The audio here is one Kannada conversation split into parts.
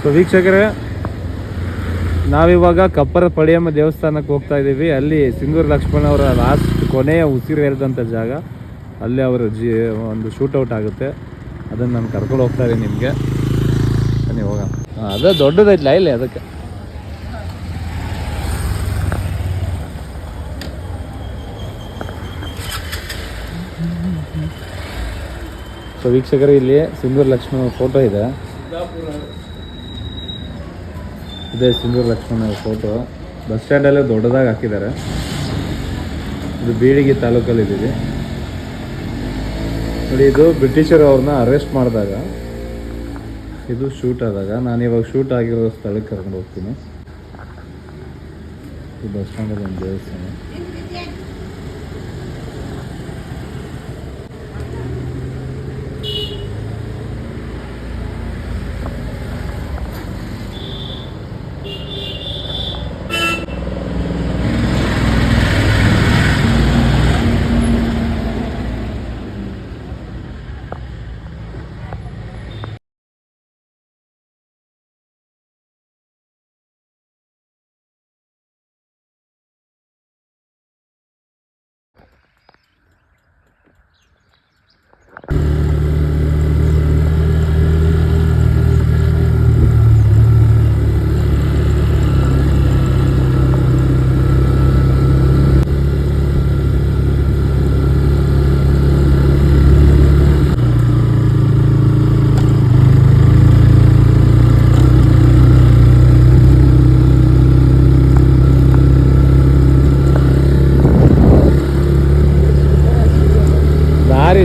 ಸೊ ವೀಕ್ಷಕರೇ, ನಾವಿವಾಗ ಕಪ್ಪರ ಪಡಿಯಮ್ಮ ದೇವಸ್ಥಾನಕ್ಕೆ ಹೋಗ್ತಾ ಇದ್ದೀವಿ. ಅಲ್ಲಿ ಸಿಂಗೂರು ಲಕ್ಷ್ಮಣ ಅವರ ಲಾಸ್ಟ್ ಕೊನೆಯ ಉಸಿರು ಹೇಳಿದಂಥ ಜಾಗ. ಅಲ್ಲಿ ಅವರ ಜಿ, ಒಂದು ಶೂಟೌಟ್ ಆಗುತ್ತೆ. ಅದನ್ನು ನಾನು ಕರ್ಕೊಂಡು ಹೋಗ್ತಾ ಇದ್ದೀನಿ ನಿಮಗೆ. ಬನ್ನಿ, ಹೋಗೋಣ. ಅದೇ ದೊಡ್ಡದೈತಿಲ್ಲ ಇಲ್ಲಿ ಅದಕ್ಕೆ. ಸೊ ವೀಕ್ಷಕರು, ಇಲ್ಲಿ ಸಿಂಗೂರು ಲಕ್ಷ್ಮಣ ಫೋಟೋ ಇದೆ. ಇದೆ ಸಿಂಧೂರು ಲಕ್ಷ್ಮಣ ಫೋಟೋ ಬಸ್ ಸ್ಟ್ಯಾಂಡಲ್ಲೇ ದೊಡ್ಡದಾಗಿ ಹಾಕಿದ್ದಾರೆ. ಇದು ಬೀಳಿಗೆ ತಾಲೂಕಲ್ಲಿ ಇದ್ದೀವಿ. ನೋಡಿ, ಇದು ಬ್ರಿಟಿಷರು ಅವ್ರನ್ನ ಅರೆಸ್ಟ್ ಮಾಡಿದಾಗ, ಇದು ಶೂಟ್ ಆದಾಗ, ನಾನು ಇವಾಗ ಶೂಟ್ ಆಗಿರೋ ಸ್ಥಳಕ್ಕೆ ಕರ್ಕೊಂಡು ಹೋಗ್ತೀನಿ. ಇದು ಬಸ್ ಸ್ಟ್ಯಾಂಡಲ್ಲಿ ಒಂದು ದೇವಸ್ಥಾನ.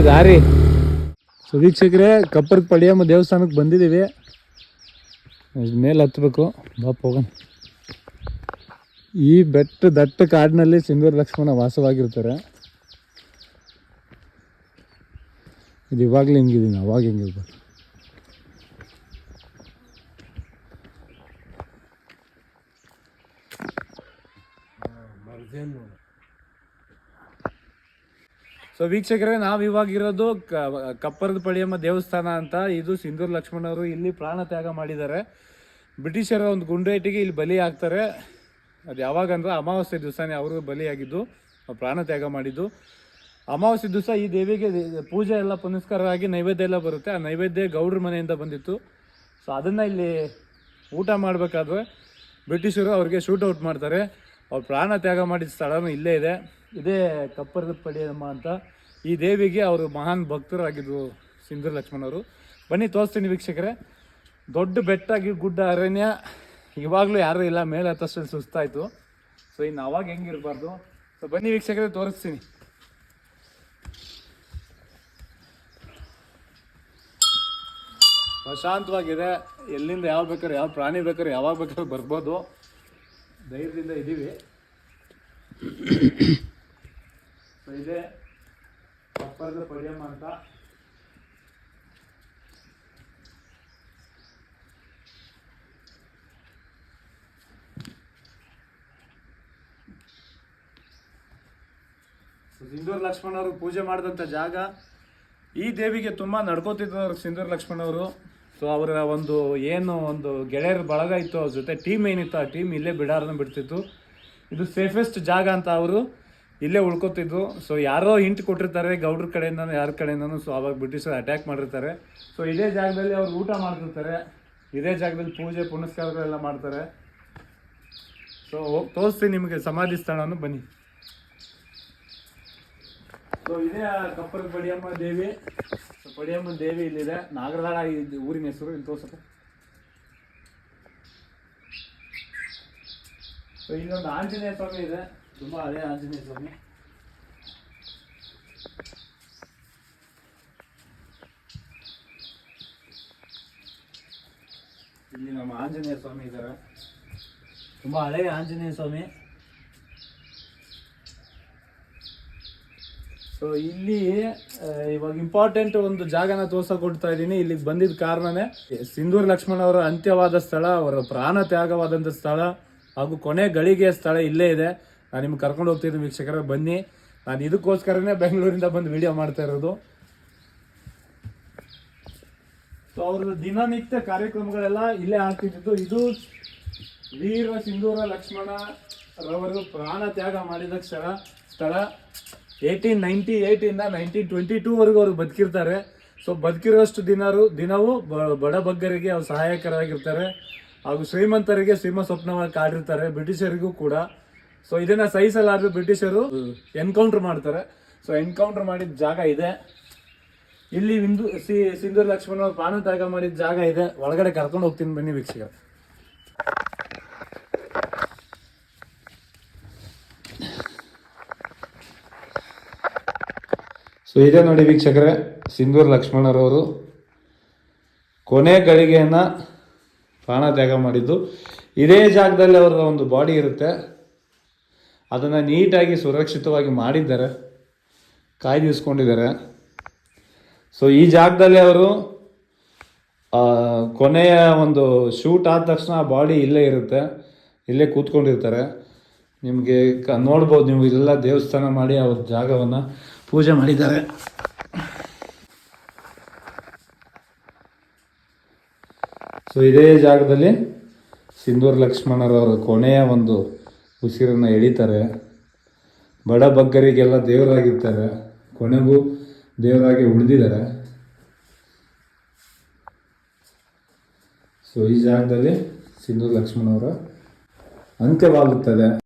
ದಾರಿ. ಸೊ ವೀಕ್ಷಕರೇ ಕಪ್ಪರ್ದ ಪಡಿಯಮ್ಮ ದೇವಸ್ಥಾನಕ್ಕೆ ಬಂದಿದ್ದೀವಿ ಮೇಲೆ ಹತ್ತಬೇಕು ಬಾಪ್ ಹೋಗೋಣ ಈ ಬೆಟ್ಟ ದಟ್ಟ ಕಾಡಿನಲ್ಲಿ ಸಿಂಧೂರ ಲಕ್ಷ್ಮಣ ವಾಸವಾಗಿರ್ತಾರೆ. ಇದು ಇವಾಗಲೇ ಹಿಂಗಿದ್ದೀನಿ ಅವಾಗ ಹೆಂಗಿರ್ಬೇಕು ಸೊ ವೀಕ್ಷಕರೇ, ನಾವು ಇವಾಗ ಇರೋದು ಕ- ಕಪ್ಪರದ ಪಳಿಯಮ್ಮ ದೇವಸ್ಥಾನ ಅಂತ ಇದು ಸಿಂಧೂರು ಲಕ್ಷ್ಮಣವರು ಇಲ್ಲಿ ಪ್ರಾಣ ತ್ಯಾಗ ಮಾಡಿದ್ದಾರೆ. ಬ್ರಿಟಿಷರ ಒಂದು ಗುಂಡೇಟಿಗೆ ಇಲ್ಲಿ ಬಲಿ ಆಗ್ತಾರೆ ಅದು ಯಾವಾಗ ಅಂದ್ರೆ ಅಮಾವಾಸ್ಯೆ ದಿವಸನೇ ಅವರು ಬಲಿಯಾಗಿದ್ದು ಪ್ರಾಣ ತ್ಯಾಗ ಮಾಡಿದ್ದು. ಅಮಾವಾಸ್ಯೆ ದಿವಸ ಈ ದೇವಿಗೆ ಪೂಜೆ ಎಲ್ಲ ಪುನಸ್ಕಾರ ಆಗಿ ನೈವೇದ್ಯ ಎಲ್ಲ ಬರುತ್ತೆ. ಆ ನೈವೇದ್ಯ ಗೌಡ್ರ ಮನೆಯಿಂದ ಬಂದಿತ್ತು. ಸೊ ಅದನ್ನು ಇಲ್ಲಿ ಊಟ ಮಾಡಬೇಕಾದ್ರೆ ಬ್ರಿಟಿಷರು ಅವ್ರಿಗೆ ಶೂಟ್ ಔಟ್ ಮಾಡ್ತಾರೆ. ಅವ್ರು ಪ್ರಾಣ ತ್ಯಾಗ ಮಾಡಿದ ಸ್ಥಳನೂ ಇಲ್ಲೇ ಇದೆ. ಇದೇ ಕಪ್ಪರದ ಪಡಿಯಮ್ಮ ಅಂತ ಈ ದೇವಿಗೆ ಅವರು ಮಹಾನ್ ಭಕ್ತರಾಗಿದ್ದರು ಸಿಂಧೂರು ಲಕ್ಷ್ಮಣವರು ಬನ್ನಿ, ತೋರಿಸ್ತೀನಿ ವೀಕ್ಷಕರೇ. ದೊಡ್ಡ ಬೆಟ್ಟಾಗಿ ಗುಡ್ಡ ಅರಣ್ಯ. ಇವಾಗಲೂ ಯಾರೂ ಇಲ್ಲ, ಮೇಲೆ ಹತ್ತಷ್ಟು ಸುಸ್ತಾಯಿತು. ಸೊ ಇನ್ನು ಅವಾಗ ಹೆಂಗಿರಬಾರ್ದು ಸೊ ಬನ್ನಿ ವೀಕ್ಷಕರೇ, ತೋರಿಸ್ತೀನಿ. ಪ್ರಶಾಂತವಾಗಿದೆ. ಎಲ್ಲಿಂದ ಯಾವ ಬೇಕಾದ್ರೆ, ಯಾವ ಪ್ರಾಣಿ ಬೇಕಾದ್ರೆ ಯಾವಾಗ ಬೇಕಾದ್ರೆ ಬರ್ಬೋದು. ಧೈರ್ಯದಿಂದ ಇದ್ದೀವಿ. ಸೊ ಇದೆ ಅಪ್ಪರದ ಪಡಿಯಮ್ಮ ಅಂತ. ಸಿಂಧೂರ್ ಲಕ್ಷ್ಮಣ ಅವರು ಪೂಜೆ ಮಾಡಿದಂಥ ಜಾಗ ಈ ದೇವಿಗೆ ತುಂಬ ನಡ್ಕೋತಿದ್ದವರು ಸಿಂಧೂರ್ ಲಕ್ಷ್ಮಣ ಅವರು. ಸೊ ಅವರ ಒಂದು ಏನು ಒಂದು ಗೆಳೆಯರ ಬಳಗ ಇತ್ತು ಅವ್ರ ಜೊತೆ ಟೀಮ್ ಏನಿತ್ತು ಆ ಟೀಮ್ ಇಲ್ಲೇ ಬಿಡಾರನ್ನ ಬಿಡ್ತಿತ್ತು. ಇದು ಸೇಫೆಸ್ಟ್ ಜಾಗ ಅಂತ ಅವರು ಇಲ್ಲೇ ಉಳ್ಕೊತಿದ್ರು ಸೊ ಯಾರೋ ಹಿಂಟ್ ಕೊಟ್ಟಿರ್ತಾರೆ, ಗೌಡ್ರ ಕಡೆಯಿಂದ ಯಾರ ಕಡೆಯಿಂದನೂ ಸೊ ಅವಾಗ ಬ್ರಿಟಿಷರು ಅಟ್ಯಾಕ್ ಮಾಡಿರ್ತಾರೆ. ಸೊ ಇದೇ ಜಾಗದಲ್ಲಿ ಅವ್ರು ಊಟ ಮಾಡ್ತಿರ್ತಾರೆ. ಇದೇ ಜಾಗದಲ್ಲಿ ಪೂಜೆ, ಪುನಸ್ಕಾರಗಳೆಲ್ಲ ಮಾಡ್ತಾರೆ. ಸೊ ಹೋಗಿ, ತೋರಿಸ್ತೀನಿ ನಿಮಗೆ ಸಮಾಧಿ ಸ್ಥಳವನ್ನು ಬನ್ನಿ. ಸೊ ಇದೇ ಆ ಬಡಿಯಮ್ಮ ದೇವಿ. ಸೊ ಪಡಿಯಮ್ಮ ದೇವಿ ಇಲ್ಲಿದೆ. ನಾಗರದಾಳ ಊರಿನ ಹೆಸರು, ಇಲ್ಲಿ ತೋರ್ಸಪ್ಪ. ಸೊ, ಇಲ್ಲೊಂದು ಆಂಜನೇಯ ಸ್ವಾಮಿ ಇದೆ. ತುಂಬಾ ಹಳೆ ಆಂಜನೇಯ ಸ್ವಾಮಿ. ಇಲ್ಲಿ ನಮ್ಮ ಆಂಜನೇಯ ಸ್ವಾಮಿ ಇದ್ದಾರೆ. ತುಂಬಾ ಹಳೆಯ ಆಂಜನೇಯ ಸ್ವಾಮಿ. ಸೊ ಇಲ್ಲಿ ಇವಾಗ ಇಂಪಾರ್ಟೆಂಟ್ ಒಂದು ಜಾಗನ ತೋರ್ಸಕ್ ಕೊಡ್ತಾ ಇದ್ದೀನಿ. ಇಲ್ಲಿಗೆ ಬಂದಿದ್ದ ಕಾರಣನೇ ಸಿಂಧೂರ್ ಲಕ್ಷ್ಮಣ್ ಅವರ ಅಂತ್ಯವಾದ ಸ್ಥಳ, ಅವರ ಪ್ರಾಣ ತ್ಯಾಗವಾದಂಥ ಸ್ಥಳ ಹಾಗೂ ಕೊನೆ ಗಳಿಗೆಯ ಸ್ಥಳ ಇಲ್ಲೇ ಇದೆ. ನಾನು ನಿಮ್ಗೆ ಕರ್ಕೊಂಡು ಹೋಗ್ತಿದ್ದೀನಿ ವೀಕ್ಷಕರ, ಬನ್ನಿ. ನಾನು ಇದಕ್ಕೋಸ್ಕರನೇ ಬೆಂಗಳೂರಿಂದ ಬಂದು ವಿಡಿಯೋ ಮಾಡ್ತಾ ಇರೋದು. ಸೊ ಅವ್ರ ದಿನನಿತ್ಯ ಕಾರ್ಯಕ್ರಮಗಳೆಲ್ಲ ಇಲ್ಲೇ ಆಗ್ತಿದ್ದು ಇದು ವೀರ ಸಿಂಧೂರ ಲಕ್ಷ್ಮಣ ರವರು ಪ್ರಾಣ ತ್ಯಾಗ ಮಾಡಿದ ಸ್ಥಳ. ಏಯ್ಟೀನ್ ನೈನ್ಟಿ ಏಯ್ಟಿಂದ ನೈನ್ಟೀನ್ ಟ್ವೆಂಟಿ ಟೂವರೆಗೂ ಅವರು ಬದುಕಿರ್ತಾರೆ. ಸೊ ಬದುಕಿರೋಷ್ಟು ದಿನರು, ದಿನವೂ ಬಡ ಬಗ್ಗರಿಗೆ ಅವ್ರು ಸಹಾಯಕರಾಗಿರ್ತಾರೆ. ಹಾಗೂ ಶ್ರೀಮಂತರಿಗೆ ಸಿಂಹ ಸ್ವಪ್ನವಾಗಿ ಕಾಡಿರ್ತಾರೆ, ಬ್ರಿಟಿಷರಿಗೂ ಕೂಡ. ಸೊ ಇದನ್ನು ಸಹಿಸಲಾರದು ಬ್ರಿಟಿಷರು ಎನ್ಕೌಂಟ್ರ್ ಮಾಡ್ತಾರೆ. ಸೊ ಎನ್ಕೌಂಟ್ರ್ ಮಾಡಿದ ಜಾಗ ಇದೆ. ಇಲ್ಲಿ ಹಿಂದೂ ಸಿ, ಸಿಂಧೂರ್ ಲಕ್ಷ್ಮಣ ಅವ್ರು ಪ್ರಾಣ ತ್ಯಾಗ ಮಾಡಿದ ಜಾಗ ಇದೆ. ಒಳಗಡೆ ಕರ್ಕೊಂಡು ಹೋಗ್ತೀನಿ ಬನ್ನಿ ವೀಕ್ಷಕರ. ಸೊ ಇದೇ ನೋಡಿ ವೀಕ್ಷಕರೇ, ಸಿಂಧೂರ್ ಲಕ್ಷ್ಮಣರವರು ಕೊನೆ ಗಳಿಗೆಯನ್ನು ಪ್ರಾಣ ತ್ಯಾಗ ಮಾಡಿದ್ದು. ಇದೇ ಜಾಗದಲ್ಲಿ ಅವರ ಒಂದು ಬಾಡಿ ಇರುತ್ತೆ. ಅದನ್ನು ನೀಟಾಗಿ ಸುರಕ್ಷಿತವಾಗಿ ಮಾಡಿದ್ದಾರೆ, ಕಾಯ್ದಿರಿಸ್ಕೊಂಡಿದ್ದಾರೆ. ಸೊ ಈ ಜಾಗದಲ್ಲಿ ಅವರು ಕೊನೆಯ ಒಂದು ಶೂಟ್ ಆದ ತಕ್ಷಣ ಆ ಬಾಡಿ ಇಲ್ಲೇ ಇರುತ್ತೆ, ಇಲ್ಲೇ ಕೂತ್ಕೊಂಡಿರ್ತಾರೆ. ನಿಮಗೆ ಕ, ನೋಡ್ಬೋದು ನೀವು ಇಲ್ಲೆಲ್ಲ ದೇವಸ್ಥಾನ ಮಾಡಿ ಅವ್ರ ಜಾಗವನ್ನು. ಪೂಜೆ ಮಾಡಿದ್ದಾರೆ. ಸೊ ಇದೇ ಜಾಗದಲ್ಲಿ ಸಿಂಧೂರ್ ಲಕ್ಷ್ಮಣರವರ ಕೊನೆಯ ಒಂದು ಉಸಿರನ್ನು ಎಳಿತಾರೆ. ಬಡ ಬಗ್ಗರಿಗೆಲ್ಲ ದೇವರಾಗಿರ್ತಾರೆ. ಕೊನೆಗೂ ದೇವರಾಗಿ ಉಳಿದಿದ್ದಾರೆ. ಸೊ ಈ ಜಾಗದಲ್ಲಿ ಸಿಂಧೂರ್ ಲಕ್ಷ್ಮಣವರ ಅಂತ್ಯವಾಗುತ್ತದೆ.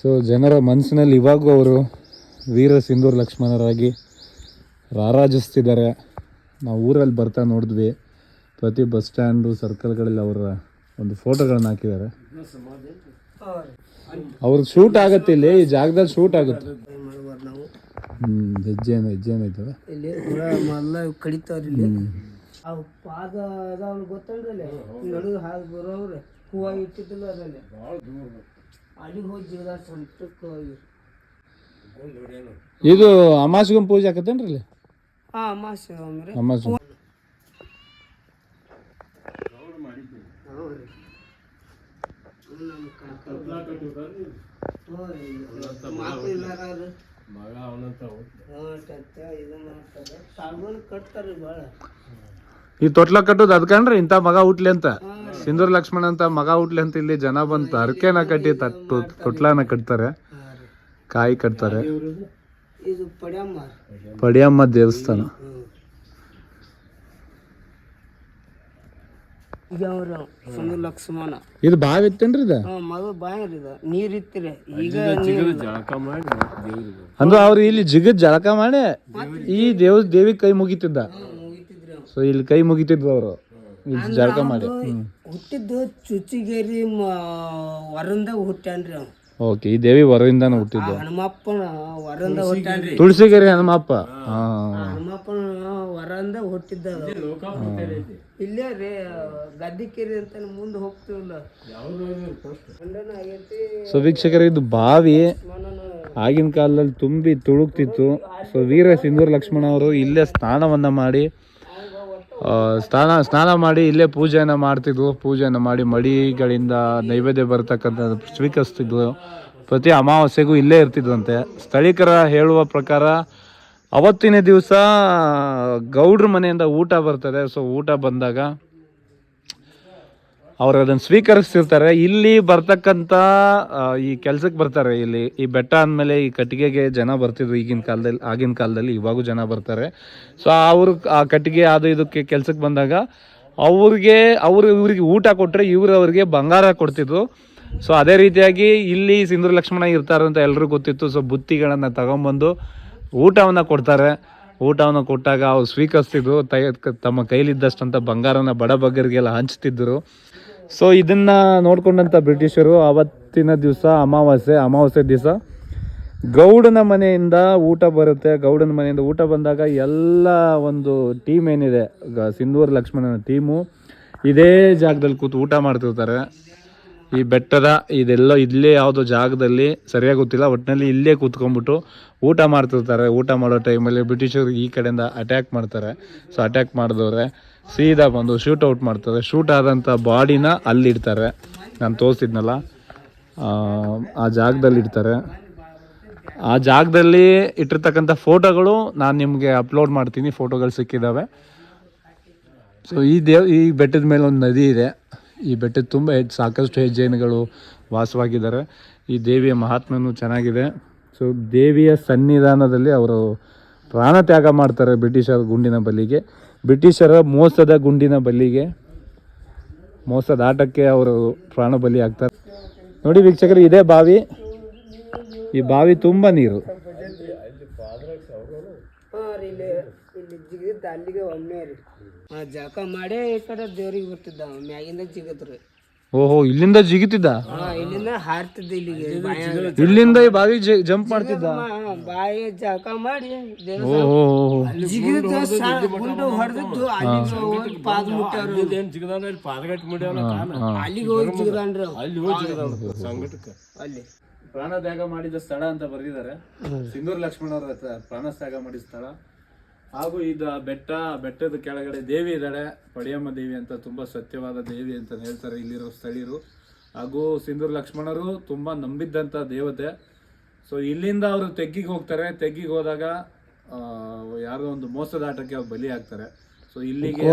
ಸೊ ಜನರ ಮನಸ್ಸಿನಲ್ಲಿ ಇವಾಗೂ ಅವರು ವೀರ ಸಿಂಧೂರ್ ಲಕ್ಷ್ಮಣರಾಗಿ ರಾರಾಜಿಸ್ತಿದ್ದಾರೆ. ನಾವು ಊರಲ್ಲಿ ಬರ್ತಾ ನೋಡಿದ್ವಿ. ಪ್ರತಿ ಬಸ್ ಸ್ಟ್ಯಾಂಡು ಸರ್ಕಲ್ಗಳಲ್ಲಿ ಅವರ ಒಂದು ಫೋಟೋಗಳನ್ನ ಹಾಕಿದ್ದಾರೆ. ಅವ್ರ ಶೂಟ್ ಆಗತ್ತೆ ಇಲ್ಲಿ ಈ ಜಾಗದಲ್ಲಿ ಶೂಟ್ ಆಗುತ್ತೆ. ಹ್ಞೂ ಹೆಜ್ಜೆ ಹೆಜ್ಜೆ ಏನೈತವೆ ಇಲ್ಲಿ ಹೂವ ಇಟ್ಟಿದ್ದಿಲ್ಲ ಅದ್ರಲ್ಲಿ ಅಲ್ಲಿಗೆ ಹೋಗಿ ಜೀವದ ಸ್ವಂತಕ್ಕೆ ಹೋಗಿ ಇದು ಅಮಾಸಿಗಂ ಪೂಜೆ ಆಕತ್ತೇನ್ರಿ ಇಲ್ಲಿ ಹಾಂ ಅಮಾಸೆ ಅಂದ್ರೆ ಅಮಾಸು ಕಟ್ತಾರ್ರಿ ಭಾಳ ಈ ತೊಟ್ಲ ಕಟ್ಟೋದು ಅದ್ಕಂಡ್ರಿ ಇಂಥ ಮಗ ಹುಟ್ಲಿ ಅಂತ. ಸಿಂಧೂರ್ ಲಕ್ಷ್ಮಣ ಅಂತ ಮಗ ಹುಟ್ಲಿ ಅಂತ ಇಲ್ಲಿ ಜನ ಬಂತು. ಅರ್ಕೆನ ಕಟ್ಟಿ ತಟ್ಟು ತೊಟ್ಲನ ಕಟ್ತಾರೆ. ಕಾಯಿ ಕಟ್ತಾರೆ. ಇದು ಪಡ್ಯಮ್ಮ ಪಡಿಯಮ್ಮ ದೇವಸ್ಥಾನ. ಹ್ಮ್. ಈಗ ಅವ್ರ ಸುಂದರ ಲಕ್ಷ್ಮಣ. ಇದು ಬಾವಿ ಇತ್ತೇನ್ರಿ ಇದು? ನೀರ್ ಇತ್ತಿರಿ. ಈಗ ಅಂದ್ರೆ ಅವ್ರು ಇಲ್ಲಿ ಜಿಗದ್ ಜಳಕ ಮಾಡಿ ಈ ದೇವ್ ದೇವಿ ಕೈ ಮುಗಿತಿದ್ದ. ಸೊ ಇಲ್ಲಿ ಕೈ ಮುಗಿತಿದ್ವ ಅವರು. ಜಳಕ ಮಾಡಿ. ಹುಟ್ಟಿದ್ದು ಚುಚ್ಚಿಗೇರಿ ವರಂದ ಹುಟ್ಟ್ಯಾನ್ರಿ ಅವ್ ಓಕೆ ಈ ದೇವಿ ಹೊರದಿಂದಾನ ಹುಟ್ಟಿದ್ದು. ಹನುಮಪ್ಪನ ವರಂದ ಹುಟ್ಟ್ಯಾನ್ರಿ. ತುಳಸಿಗೇರಿ ಹನುಮಪ್ಪ. ಹಾ. ಹನುಮಪ್ಪನ ವರಂದ ಹುಟ್ಟಿದ್ದ. ಇಲ್ಲೇ ರೀ ಗದ್ದಿಕೆರಿ ಅಂತ ಮುಂದೆ ಹೋಗ್ತೀವಲ್ಲ. ಸೊ ವೀಕ್ಷಕರೇ ಇದು ಬಾವಿ ಆಗಿನ ಕಾಲದಲ್ಲಿ ತುಂಬಿ ತುಳುಕ್ತಿತ್ತು. ಸೊ ವೀರ ಸಿಂಧೂರ್ ಲಕ್ಷ್ಮಣ ಅವರು ಇಲ್ಲೇ ಸ್ನಾನವನ್ನ ಮಾಡಿ ಸ್ನಾನ ಸ್ನಾನ ಮಾಡಿ ಇಲ್ಲೇ ಪೂಜೆಯನ್ನು ಮಾಡ್ತಿದ್ವು. ಪೂಜೆಯನ್ನು ಮಾಡಿ ಮಡಿಗಳಿಂದ ನೈವೇದ್ಯ ಬರ್ತಕ್ಕಂಥದ್ದು ಸ್ವೀಕರಿಸ್ತಿದ್ವು. ಪ್ರತಿ ಅಮಾವಾಸ್ಯೆಗೂ ಇಲ್ಲೇ ಇರ್ತಿದ್ವಂತೆ. ಸ್ಥಳೀಕರ ಹೇಳುವ ಪ್ರಕಾರ ಅವತ್ತಿನ ದಿವಸ ಗೌಡ್ರ ಮನೆಯಿಂದ ಊಟ ಬರ್ತದೆ. ಸೊ ಊಟ ಬಂದಾಗ ಅವ್ರು ಅದನ್ನು ಸ್ವೀಕರಿಸ್ತಿರ್ತಾರೆ. ಇಲ್ಲಿ ಬರ್ತಕ್ಕಂಥ ಈ ಕೆಲ್ಸಕ್ಕೆ ಬರ್ತಾರೆ. ಇಲ್ಲಿ ಈ ಬೆಟ್ಟ ಅಂದಮೇಲೆ ಈ ಕಟ್ಟಿಗೆಗೆ ಜನ ಬರ್ತಿದ್ರು ಈಗಿನ ಕಾಲದಲ್ಲಿ, ಆಗಿನ ಕಾಲದಲ್ಲಿ, ಇವಾಗೂ ಜನ ಬರ್ತಾರೆ. ಸೊ ಅವರು ಆ ಕಟ್ಟಿಗೆ ಅದು ಇದಕ್ಕೆ ಕೆಲ್ಸಕ್ಕೆ ಬಂದಾಗ ಅವ್ರಿಗೆ, ಅವರು ಇವ್ರಿಗೆ ಊಟ ಕೊಟ್ಟರೆ ಇವರು ಅವ್ರಿಗೆ ಬಂಗಾರ ಕೊಡ್ತಿದ್ರು. ಸೊ ಅದೇ ರೀತಿಯಾಗಿ ಇಲ್ಲಿ ಸಿಂಧು ಲಕ್ಷ್ಮಣ ಇರ್ತಾರೆ ಅಂತ ಎಲ್ಲರಿಗೂ ಗೊತ್ತಿತ್ತು. ಸೊ ಬುತ್ತಿಗಳನ್ನು ತಗೊಂಬಂದು ಊಟವನ್ನು ಕೊಡ್ತಾರೆ. ಊಟವನ್ನು ಕೊಟ್ಟಾಗ ಅವ್ರು ಸ್ವೀಕರಿಸ್ತಿದ್ರು. ತಮ್ಮ ಕೈಲಿದ್ದಷ್ಟಂತ ಬಂಗಾರನ ಬಡ ಬಗ್ಗರಿಗೆಲ್ಲ ಹಂಚ್ತಿದ್ರು. ಸೊ ಇದನ್ನ ನೋಡ್ಕೊಂಡಂತ ಬ್ರಿಟಿಷರು ಆವತ್ತಿನ ದಿವಸ, ಅಮಾವಾಸ್ಯೆ ಅಮಾವಾಸ್ಯೆ ದಿವಸ ಗೌಡನ ಮನೆಯಿಂದ ಊಟ ಬರುತ್ತೆ. ಗೌಡನ ಮನೆಯಿಂದ ಊಟ ಬಂದಾಗ ಎಲ್ಲ ಒಂದು ಟೀಮ್ ಏನಿದೆ ಸಿಂಧೂರ್ ಲಕ್ಷ್ಮಣನ ಟೀಮು ಇದೇ ಜಾಗದಲ್ಲಿ ಕೂತು ಊಟ ಮಾಡ್ತಿರ್ತಾರೆ. ಈ ಬೆಟ್ಟದ ಇದೆಲ್ಲ ಇಲ್ಲೇ ಯಾವುದೋ ಜಾಗದಲ್ಲಿ, ಸರಿಯಾಗಿ ಗೊತ್ತಿಲ್ಲ ಒಟ್ಟಿನಲ್ಲಿ ಇಲ್ಲೇ ಕೂತ್ಕೊಂಡ್ಬಿಟ್ಟು ಊಟ ಮಾಡ್ತಿರ್ತಾರೆ. ಊಟ ಮಾಡೋ ಟೈಮಲ್ಲಿ ಬ್ರಿಟಿಷರು ಈ ಕಡೆಯಿಂದ ಅಟ್ಯಾಕ್ ಮಾಡ್ತಾರೆ. ಸೊ ಅಟ್ಯಾಕ್ ಮಾಡಿದವ್ರೆ. ಸೀದಾ ಬಂದು ಶೂಟ್ ಔಟ್ ಮಾಡ್ತಾರೆ. ಶೂಟ್ ಆದಂಥ ಬಾಡಿನ ಅಲ್ಲಿಡ್ತಾರೆ. ನಾನು ತೋರಿಸಿದ್ನಲ್ಲ. ಆ, ಜಾಗದಲ್ಲಿ ಇಡ್ತಾರೆ. ಆ ಜಾಗದಲ್ಲಿ ಇಟ್ಟಿರ್ತಕ್ಕಂಥ ಫೋಟೋಗಳು ನಾನು ನಿಮಗೆ ಅಪ್ಲೋಡ್ ಮಾಡ್ತೀನಿ. ಫೋಟೋಗಳು ಸಿಕ್ಕಿದ್ದಾವೆ ಸೊ ಈ ದೇವ್ ಈ ಬೆಟ್ಟದ ಮೇಲೆ ಒಂದು ನದಿ ಇದೆ. ಈ ಬೆಟ್ಟದ ತುಂಬ ಹೆಚ್ಚು ಸಾಕಷ್ಟು ಹೆಜ್ಜೆನುಗಳು ವಾಸವಾಗಿದ್ದಾರೆ. ಈ ದೇವಿಯ ಮಹಾತ್ಮನೂ ಚೆನ್ನಾಗಿದೆ. ಸೊ ದೇವಿಯ ಸನ್ನಿಧಾನದಲ್ಲಿ ಅವರು ಪ್ರಾಣ ತ್ಯಾಗ ಮಾಡ್ತಾರೆ ಬ್ರಿಟಿಷರ ಗುಂಡಿನ ಬಲಿಗೆ. ಬ್ರಿಟಿಷರ ಮೋಸದ ಗುಂಡಿನ ಬಲಿಗೆ ಮೋಸದ ಆಟಕ್ಕೆ ಅವರು ಪ್ರಾಣ ಬಲಿ ಆಗ್ತಾರೆ ನೋಡಿ ವೀಕ್ಷಕರು, ಇದೇ ಬಾವಿ. ಈ ಬಾವಿ ತುಂಬ ನೀರು. ಜಳಕ ಮಾಡೇ ಈ ಕಡೆ ದೇವ್ರಿಗೆ ಬರ್ತಿದ್ದ ಮ್ಯಾಗಿಂದ ಜಿಗತ್ರಿ ಓಹೋ ಇಲ್ಲಿಂದ ಜಿಗಿತಿದ್ದ? ಹಾ ಇಲ್ಲಿಂದ ಹಾರ್ತಿದ್ದ ಇಲ್ಲಿಗೆ. ಬಾಯಾಗ. ಇಲ್ಲಿಂದ ಈ ಬಾವಿ ಜಂಪ್ ಮಾಡ್ತಿದ್ದ? ಹಾ, ಬಾಯಿ ಜಳಕ ಮಾಡಿ ದೇವ್ರ ಓಹೋ ಜಿಗಿದ ಗುಂಡು ಹೊಡೆದಿದ್ದು ಅಲ್ಲಿಗೆ ಹೋಗಿ ಪಾದ ಮುಟ್ಟಾರು ಅಲ್ಲಿಗೆ ಹೋಗಿ ಜಿಗದಾನ್ರಿ ಅವ. ಅಲ್ಲಿ ಪ್ರಾಣ ತ್ಯಾಗ ಮಾಡಿದ ಸ್ಥಳ ಅಂತ ಬರೆದಿದ್ದಾರೆ. ಸಿಂಧೂರ್ ಲಕ್ಷ್ಮಣ ಅವರ ಪ್ರಾಣ ತ್ಯಾಗ ಮಾಡಿದ ಸ್ಥಳ. ಹಾಗೂ ಇದು ಬೆಟ್ಟ ಬೆಟ್ಟದ ಕೆಳಗಡೆ ದೇವಿ ಇದ್ದಾಳೆ. ಪಡಿಯಮ್ಮ ದೇವಿ ಅಂತ ತುಂಬಾ ಸತ್ಯವಾದ ದೇವಿ ಅಂತ ಹೇಳ್ತಾರೆ ಇಲ್ಲಿರೋ ಸ್ಥಳೀಯರು. ಹಾಗೂ ಸಿಂಧೂರ್ ಲಕ್ಷ್ಮಣರು ತುಂಬಾ ನಂಬಿದ್ದಂತ ದೇವತೆ. ಸೊ ಇಲ್ಲಿಂದ ಅವರು ತೆಗ್ಗಿಗೆ ಹೋಗ್ತಾರೆ. ತೆಗ್ಗಿಗೆ ಹೋದಾಗ ಆ, ಯಾರೋ ಒಂದು ಮೋಸದ ಆಟಕ್ಕೆ ಅವ್ರು ಬಲಿ ಆಗ್ತಾರೆ ಸೊ ಇಲ್ಲಿಗೆ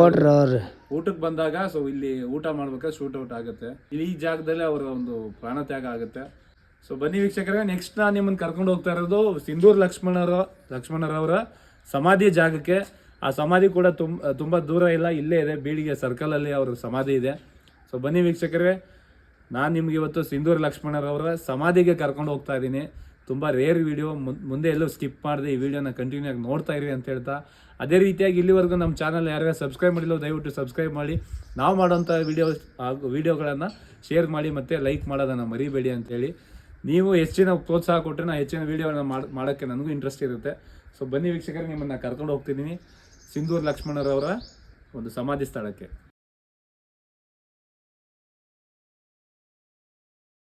ಊಟಕ್ಕೆ ಬಂದಾಗ ಸೊ ಇಲ್ಲಿ ಊಟ ಮಾಡ್ಬೇಕಾದ್ರೆ ಶೂಟ್ ಔಟ್ ಆಗುತ್ತೆ. ಈ ಜಾಗದಲ್ಲಿ ಅವರ ಒಂದು ಪ್ರಾಣ ತ್ಯಾಗ ಆಗುತ್ತೆ. ಸೊ ಬನ್ನಿ ವೀಕ್ಷಕರೇ ನೆಕ್ಸ್ಟ್ ನಾನು ನಿಮ್ಮನ್ನು ಕರ್ಕೊಂಡು ಹೋಗ್ತಾ ಇರೋದು ಸಿಂಧೂರ್ ಲಕ್ಷ್ಮಣರ ಲಕ್ಷ್ಮಣರವರ ಸಮಾಧಿ ಜಾಗಕ್ಕೆ, ಆ ಸಮಾಧಿ ಕೂಡ ತುಂಬ ತುಂಬ ದೂರ ಇಲ್ಲ, ಇಲ್ಲೇ ಇದೆ ಬೀಳಿಗೆ ಸರ್ಕಲಲ್ಲಿ ಅವ್ರ ಸಮಾಧಿ ಇದೆ. ಸೊ ಬನ್ನಿ ವೀಕ್ಷಕರೇ, ನಾನು ನಿಮ್ಗೆ ಇವತ್ತು ಸಿಂಧೂರ್ ಲಕ್ಷ್ಮಣರವರ ಸಮಾಧಿಗೆ ಕರ್ಕೊಂಡು ಹೋಗ್ತಾ ಇದ್ದೀನಿ. ತುಂಬ ರೇರ್ ವಿಡಿಯೋ ಮುಂದೆ ಎಲ್ಲೂ ಸ್ಕಿಪ್ ಮಾಡಿದೆ ಈ ವಿಡಿಯೋನ ಕಂಟಿನ್ಯೂ ಆಗಿ ನೋಡ್ತಾ ಇರಿ ಅಂತ ಹೇಳ್ತಾ. ಅದೇ ರೀತಿಯಾಗಿ ಇಲ್ಲಿವರೆಗೂ ನಮ್ಮ ಚಾನಲ್ ಯಾರ್ಯಾರು ಸಬ್ಸ್ಕ್ರೈಬ್ ಮಾಡಿಲ್ಲ, ದಯವಿಟ್ಟು ಸಬ್ಸ್ಕ್ರೈಬ್ ಮಾಡಿ. ನಾವು ಮಾಡೋಂಥ ವಿಡಿಯೋಸ್ ಹಾಗೂ ವಿಡಿಯೋಗಳನ್ನು ಶೇರ್ ಮಾಡಿ ಮತ್ತು ಲೈಕ್ ಮಾಡೋದನ್ನು ಮರಿಬೇಡಿ ಅಂತೇಳಿ ನೀವು ಹೆಚ್ಚಿನ ಪ್ರೋತ್ಸಾಹ ಕೊಟ್ಟರೆ ನಾನು ಹೆಚ್ಚಿನ ಮಾಡಿ, ಮಾಡೋಕ್ಕೆ ನನಗೂ ಇಂಟ್ರೆಸ್ಟ್ ಇರುತ್ತೆ. ಸೊ ಬನ್ನಿ ವೀಕ್ಷಕರೇ ನಿಮ್ಮನ್ನು ಕರ್ಕೊಂಡು ಹೋಗ್ತಿದ್ದೀನಿ. ಸಿಂಧೂರ್ ಲಕ್ಷ್ಮಣರವರ ಒಂದು ಸಮಾಧಿ ಸ್ಥಳಕ್ಕೆ.